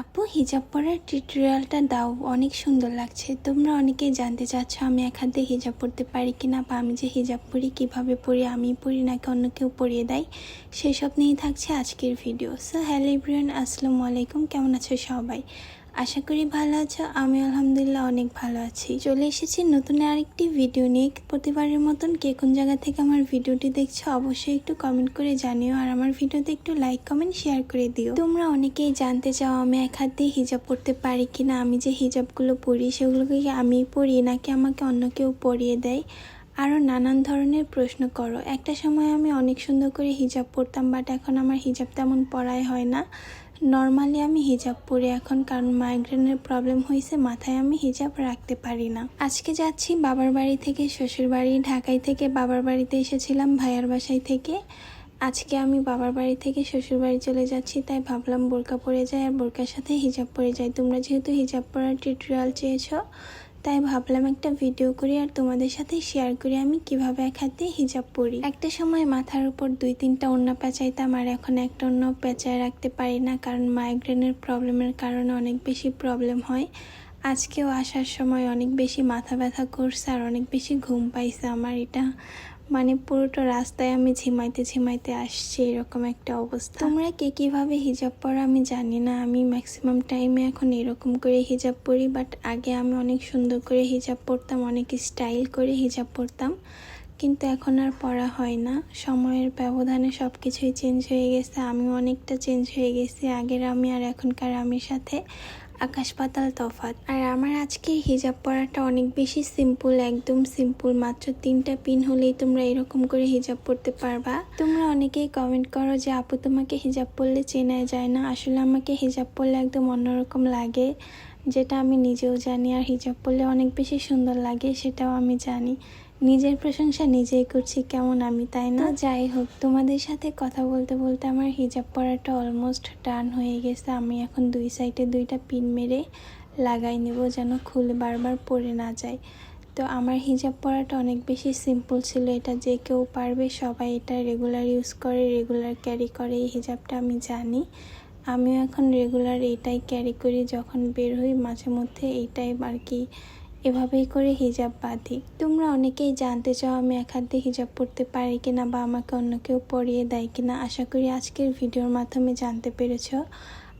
আপু, হিজাব পরার টিউটোরিয়ালটা দাও, অনেক সুন্দর লাগছে। তোমরা অনেকেই জানতে চাচ্ছ আমি এক হাতে হিজাব পরতে পারি কি না বা আমি যে হিজাব পরি, কীভাবে পরি, আমি পরি নাকি অন্য কেউ পরিয়ে দেয় সেসব নিয়েই থাকছে আজকের ভিডিও সো হ্যালো ইব্রিয়ান আসসালামু আলাইকুম, কেমন আছো সবাই? আশা করি ভালো আছো। আমি আলহামদুলিল্লাহ অনেক ভালো আছি। চলে এসেছি নতুন আরেকটি ভিডিও নিয়ে। প্রতিবারের মতন কে কোন জায়গা থেকে আমার ভিডিওটি দেখছ অবশ্যই একটু কমেন্ট করে জানিও। আর আমার ভিডিওতে একটু লাইক কমেন্ট শেয়ার করে দিও। তোমরা অনেকেই জানতে চাও আমি এক হাত দিয়ে হিজাব পরতে পারি কিনা, আমি যে হিজাবগুলো পরি সেগুলোকে আমি পরি নাকি আমাকে অন্য কেউ পরিয়ে দেয়? আরও নানান ধরনের প্রশ্ন করো। একটা সময় আমি অনেক সুন্দর করে হিজাব পরতাম বাট এখন আমার হিজাব তেমন পরাই হয় না। নর্মালি আমি হিজাব পরি এখন, কারণ মাইগ্রেনের প্রবলেম হয়েছে, মাথায় আমি হিজাব রাখতে পারি না। আজকে যাচ্ছি বাবার বাড়ি থেকে, শ্বশুর বাড়ি ঢাকায় থেকে। বাবার বাড়িতে এসেছিলাম ভাইয়ার বাসায় থেকে। আজকে আমি বাবার বাড়ি থেকে শ্বশুর বাড়ি চলে যাচ্ছি, তাই ভাবলাম বোরকা পরে যাই আর বোরকার সাথে হিজাব পরে যাই। তোমরা যেহেতু হিজাব পরার টিউটোরিয়াল চেয়েছো তাই ভাবলাম একটা ভিডিও করি আর তোমাদের সাথে শেয়ার করি আমি কীভাবে এক হাতে হিজাব পরি। একটা সময় মাথার উপর দুই তিনটা অন্য পেঁচাইতাম আর এখন একটা অন্য পেঁচায় রাখতে পারি না কারণ মাইগ্রেনের প্রবলেমের কারণে অনেক বেশি প্রবলেম হয়। আজকেও আসার সময় অনেক বেশি মাথা ব্যথা করছে আর অনেক বেশি ঘুম পাইছে আমার এটা। মানে পুরোটা রাস্তায় আমি ঝিমাইতে ঝিমাইতে আসছি, এরকম একটা অবস্থা। তোমরা কে কীভাবে হিজাব পরো আমি জানি না। আমি ম্যাক্সিমাম টাইমে এখন এরকম করে হিজাব পরি বাট আগে আমি অনেক সুন্দর করে হিজাব পরতাম, অনেক স্টাইল করে হিজাব পরতাম। কিন্তু এখন আর পড়া হয় না। সময়ের ব্যবধানে সব কিছুই চেঞ্জ হয়ে গেছে, আমিও অনেকটা চেঞ্জ হয়ে গেছি। আগের আমি আর এখনকার আমির সাথে আকাশ পাতাল তফাৎ। আর আমার আজকে হিজাব পরাটা অনেক বেশি সিম্পল একদম সিম্পল মাত্র তিনটা পিন হলেই তোমরা এরকম করে হিজাব পরতে পারবা। তোমরা অনেকেই কমেন্ট করো যে, আপু, তোমাকে হিজাব পরলে চেনা যায় না। আসলে আমাকে হিজাব পরলে একদম অন্যরকম লাগে, যেটা আমি নিজেও জানি। আর হিজাব পরলে অনেক বেশি সুন্দর লাগে, সেটাও আমি জানি। নিজের প্রশংসা নিজেই করছি কেমন আমি তাই না? যাই হোক তোমাদের সাথে কথা বলতে বলতে আমার হিজাব পরাটা অলমোস্ট ডান হয়ে গেছে। আমি এখন দুই সাইডে দুইটা পিন মেরে লাগাই নেব যেন খুলে বারবার পরে না যায়। তো আমার হিজাব পরাটা অনেক বেশি সিম্পল ছিল এটা যে কেউ পারবে সবাই এটা রেগুলার ইউজ করে রেগুলার ক্যারি করে এই হিজাবটা আমি জানি। আমিও এখন রেগুলার এটাই ক্যারি করি যখন বের হই মাঝে মধ্যে এইটাই আর কি এভাবেই করে হিজাব বাঁধি তোমরা অনেকেই জানতে চাও আমি এক হাত হিজাব পরতে পারি কিনা বা আমাকে অন্য কেউ পরিয়ে দেয় কিনা। আশা করি আজকের ভিডিওর মাধ্যমে জানতে পেরেছ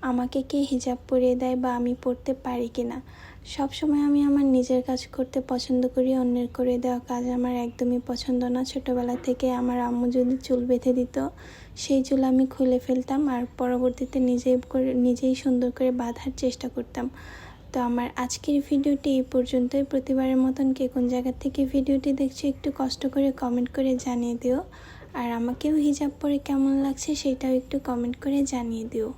আমাকে কে হিজাব পরিয়ে দেয় বা আমি পড়তে পারি কিনা। সবসময় আমি আমার নিজের কাজ করতে পছন্দ করি, অন্যের করে দেওয়া কাজ আমার একদমই পছন্দ না। ছোটোবেলা থেকে আমার আম্মু যদি চুল বেঁধে দিত, সেই চুল আমি খুলে ফেলতাম আর পরবর্তীতে নিজেই করে, নিজেই সুন্দর করে বাঁধার চেষ্টা করতাম। তো আমার আজকের ভিডিওটি এই পর্যন্তই। প্রতিবারের মতন কে কোন জায়গা থেকে ভিডিওটি দেখছ একটু কষ্ট করে কমেন্ট করে জানিয়ে দিও। আর আমাকেও হিজাব পরে কেমন লাগছে সেটাও একটু কমেন্ট করে জানিয়ে দিও।